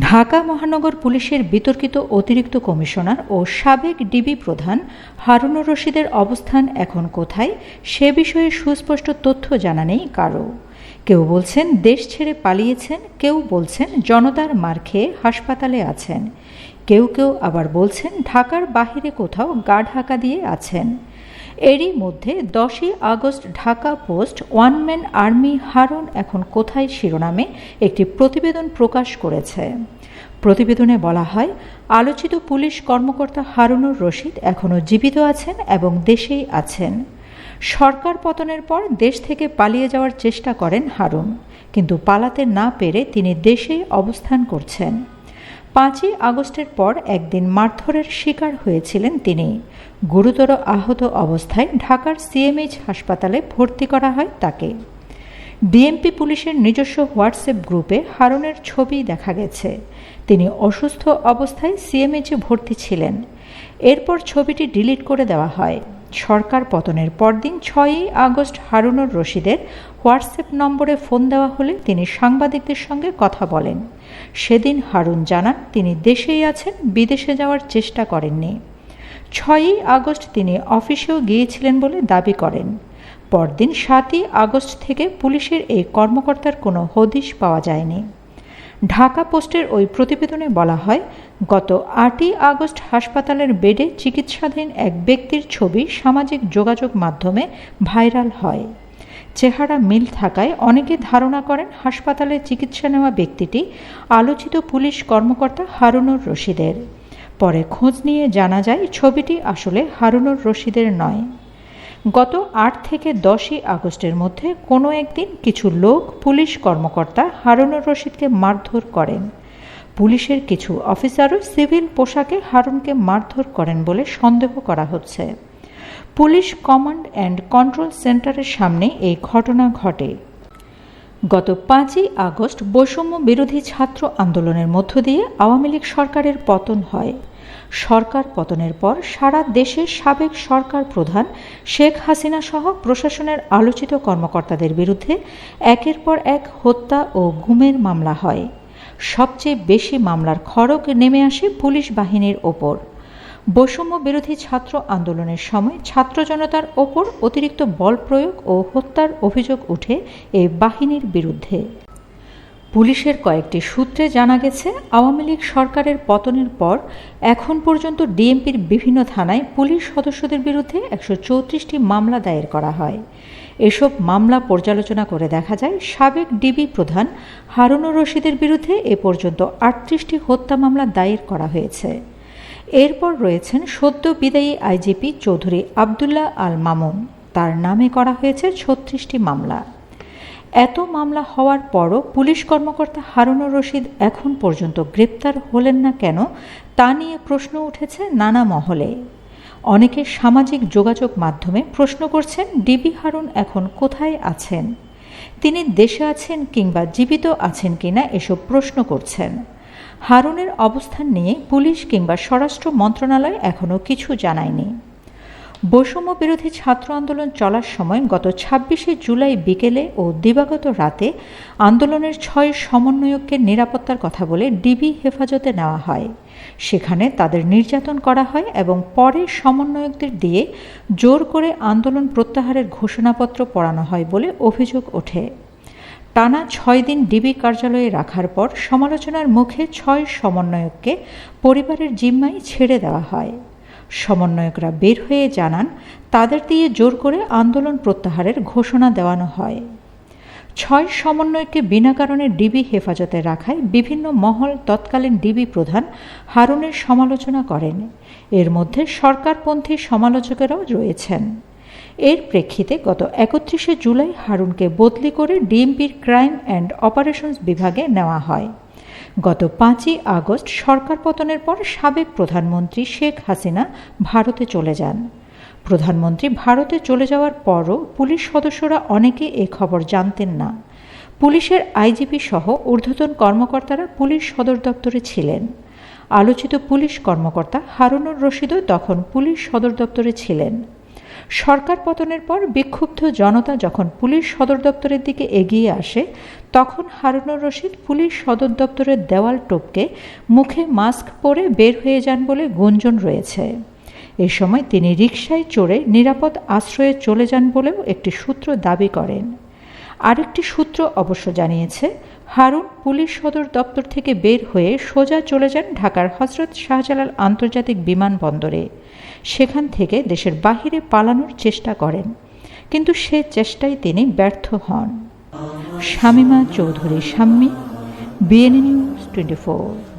ঢাকা মহানগর পুলিশের বিতর্কিত অতিরিক্ত কমিশনার ও সাবেক ডিবি প্রধান হারুনুর রশিদের অবস্থান এখন কোথায় সে বিষয়ে সুস্পষ্ট তথ্য জানা নেই কারও। কেউ বলছেন, দেশ ছেড়ে পালিয়েছেন, কেউ বলছেন, জনতার মার খেয়ে হাসপাতালে আছেন। কেউ কেউ আবার বলছেন, ঢাকার বাহিরে কোথাও গা ঢাকা দিয়ে আছেন। এরই মধ্যে দশই August Dhaka post one man army Harun এখন কোথায় শিরোনামে একটি প্রতিবেদন প্রকাশ করেছে। প্রতিবেদনে বলা হয়, আলোচিত পুলিশ কর্মকর্তা হারুনুর রশিদ এখনও জীবিত আছেন এবং দেশেই আছেন। সরকার পতনের পর দেশ থেকে পালিয়ে যাওয়ার চেষ্টা করেন হারুন, কিন্তু পালাতে না পেরে তিনি দেশেই অবস্থান করছেন। পাঁচই আগস্টের পর একদিন মারধরের শিকার হয়েছিলেন তিনি। গুরুতর আহত অবস্থায় ঢাকার সিএমএইচ হাসপাতালে ভর্তি করা হয় তাকে। ডিএমপি পুলিশের নিজস্ব হোয়াটসঅ্যাপ গ্রুপে হারুনের ছবি দেখা গেছে। তিনি অসুস্থ অবস্থায় সিএমএইচে ভর্তি ছিলেন। এরপর ছবিটি ডিলিট করে দেওয়া হয়। সরকার পতনের পরদিন ছয়ই আগস্ট হারুনুর রশিদের হোয়াটসঅ্যাপ নম্বরে ফোন দেওয়া হলে তিনি সাংবাদিকদের সঙ্গে কথা বলেন। সেদিন হারুন জানান, তিনি দেশেই আছেন, বিদেশে যাওয়ার চেষ্টা করেননি। ছয়ই আগস্ট তিনি অফিসেও গিয়েছিলেন বলে দাবি করেন। পরদিন সাতই আগস্ট থেকে পুলিশের এই কর্মকর্তার কোনো হদিশ পাওয়া যায়নি। ঢাকা পোস্টের ওই প্রতিবেদনে বলা হয়, গত আটই আগস্ট হাসপাতালের বেডে চিকিৎসাধীন এক ব্যক্তির ছবি সামাজিক যোগাযোগ মাধ্যমে ভাইরাল হয়। চেহারা মিল থাকায় অনেকে ধারণা করেন হাসপাতালে চিকিৎসা নেওয়া ব্যক্তিটি আলোচিত পুলিশ কর্মকর্তা হারুনুর রশিদের। পরে খোঁজ নিয়ে জানা যায়, ছবিটি আসলে হারুনুর রশিদের নয়। গত আট থেকে দশই আগস্টের মধ্যে কোনো একদিন কিছু লোক পুলিশ কর্মকর্তা হারুনুর রশিদকে মারধর করেন। পুলিশের কিছু অফিসারও সিভিল পোশাকে হারুনকে মারধর করেন বলে সন্দেহ করা হচ্ছে। পুলিশ কমান্ড অ্যান্ড কন্ট্রোল সেন্টারের সামনে এই ঘটনা ঘটে। গত পাঁচই আগস্ট বৈষম্য বিরোধী ছাত্র আন্দোলনের মধ্য দিয়ে আওয়ামী লীগ সরকারের পতন হয়। সরকার পতনের পর সারা দেশের সাবেক সরকার প্রধান শেখ হাসিনা সহ প্রশাসনের আলোচিত কর্মকর্তাদের বিরুদ্ধে একের পর এক হত্যা ও গুমের মামলা হয়। সবচেয়ে বেশি মামলার খড়ক নেমে আসে পুলিশ বাহিনীর ওপর। বৈষম্য বিরোধী ছাত্র আন্দোলনের সময় ছাত্র জনতার ওপর অতিরিক্ত বল প্রয়োগ ও হত্যার অভিযোগ উঠে এই বাহিনীর বিরুদ্ধে। পুলিশের কয়েকটি সূত্রে জানা গেছে, আওয়ামী লীগ সরকারের পতনের পর এখন পর্যন্ত ডিএমপির বিভিন্ন থানায় পুলিশ সদস্যদের বিরুদ্ধে একশো চৌত্রিশটি মামলা দায়ের করা হয়। এসব মামলা পর্যালোচনা করে দেখা যায়, সাবেক ডিবি প্রধান হারুনুর রশিদের বিরুদ্ধে এ পর্যন্ত আটত্রিশটি হত্যা মামলা দায়ের করা হয়েছে। এরপর রয়েছেন সদ্য বিদায়ী আইজিপি চৌধুরী আবদুল্লাহ আল মামুন তার নামে করা হয়েছে ছত্রিশটি মামলা। এত মামলা হওয়ার পরও পুলিশ কর্মকর্তা হারুনুর রশিদ এখন পর্যন্ত গ্রেপ্তার হলেন না কেন, তা নিয়ে প্রশ্ন উঠেছে নানা মহলে। অনেকে সামাজিক যোগাযোগ মাধ্যমে প্রশ্ন করছেন, ডিবি হারুন এখন কোথায় আছেন? তিনি দেশে আছেন কিংবা জীবিত আছেন কিনা এসব প্রশ্ন করছেন। হারুনের অবস্থান নিয়ে পুলিশ কিংবা স্বরাষ্ট্র মন্ত্রণালয় এখনও কিছু জানায়নি। বৈষম্য বিরোধী ছাত্র আন্দোলন চলার সময় গত ছাব্বিশে জুলাই বিকেলে ও দিবাগত রাতে আন্দোলনের ছয় সমন্বয়ককে নিরাপত্তার কথা বলে ডিবি হেফাজতে নেওয়া হয়। সেখানে তাদের নির্যাতন করা হয় এবং পরে সমন্বয়কদের দিয়ে জোর করে আন্দোলন প্রত্যাহারের ঘোষণাপত্র পড়ানো হয় বলে অভিযোগ ওঠে। টানা ছয় দিন ডিবি কার্যালয়ে রাখার পর সমালোচনার মুখে ছয় সমন্বয়ককে পরিবারের জিম্মায় ছেড়ে দেওয়া হয়। সমন্বয়করা বের হয়ে জানান, তাদের দিয়ে জোর করে আন্দোলন প্রত্যাহারের ঘোষণা দেওয়ানো হয়। ছয় সমন্বয়কে বিনা কারণে ডিবি হেফাজতে রাখায় বিভিন্ন মহল তৎকালীন ডিবি প্রধান হারুনের সমালোচনা করেন। এর মধ্যে সরকারপন্থী সমালোচকেরাও রয়েছেন। এর প্রেক্ষিতে গত একত্রিশে জুলাই হারুনকে বদলি করে ডিএমপির ক্রাইম অ্যান্ড অপারেশনস বিভাগে নেওয়া হয়। গত পাঁচই আগস্ট সরকার পতনের পর সাবেক প্রধানমন্ত্রী শেখ হাসিনা ভারতে চলে যান। প্রধানমন্ত্রী ভারতে চলে যাওয়ার পরও পুলিশ সদস্যরা অনেকে এ খবর জানতেন না। পুলিশের আইজিপি সহ ঊর্ধ্বতন কর্মকর্তারা পুলিশ সদর দপ্তরে ছিলেন। আলোচিত পুলিশ কর্মকর্তা হারুনুর রশিদও তখন পুলিশ সদর দপ্তরে ছিলেন। সরকার পতনের পর বিক্ষুব্ধ জনতা যখন পুলিশ সদর দপ্তরের দিকে এগিয়ে আসে, তখন হারুনুর রশিদ পুলিশ সদর দপ্তরের দেওয়াল টপকে মুখে মাস্ক পরে বের হয়ে যান বলে গুঞ্জন রয়েছে। এ সময় তিনি রিকশায় চড়ে নিরাপদ আশ্রয়ে চলে যান বলেও একটি সূত্র দাবি করেন। আরেকটি সূত্র অবশ্য জানিয়েছে, হারুন পুলিশ সদর দপ্তর থেকে বের হয়ে সোজা চলে যান ঢাকার হজরত শাহজালাল আন্তর্জাতিক বিমানবন্দরে। সেখান থেকে দেশের বাহিরে পালানোর চেষ্টা করেন। কিন্তু সে চেষ্টায় তিনি ব্যর্থ হন। Shamima Chowdhury, Shammi BNA news twenty four